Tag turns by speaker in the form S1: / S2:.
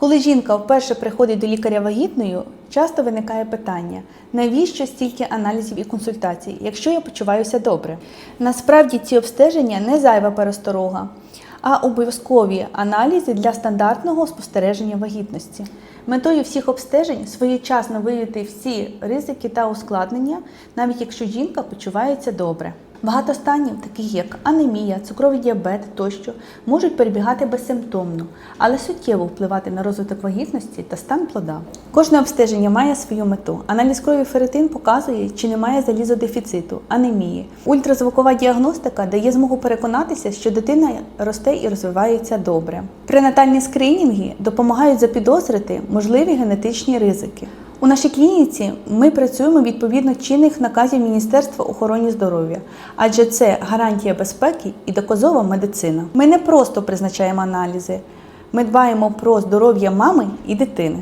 S1: Коли жінка вперше приходить до лікаря вагітною, часто виникає питання: навіщо стільки аналізів і консультацій, якщо я почуваюся добре? Насправді ці обстеження не зайва пересторога, а обов'язкові аналізи для стандартного спостереження вагітності. Метою всіх обстежень своєчасно виявити всі ризики та ускладнення, навіть якщо жінка почувається добре. Багато станів, таких як анемія, цукровий діабет тощо, можуть перебігати безсимптомно, але суттєво впливати на розвиток вагітності та стан плода. Кожне обстеження має свою мету. Аналіз крові ферритин показує, чи немає залізодефіциту, анемії. Ультразвукова діагностика дає змогу переконатися, що дитина росте і розвивається добре. Пренатальні скринінги допомагають запідозрити можливі генетичні ризики. У нашій клініці ми працюємо відповідно чинних наказів Міністерства охорони здоров'я, адже це гарантія безпеки і доказова медицина. Ми не просто призначаємо аналізи, ми дбаємо про здоров'я мами і дитини.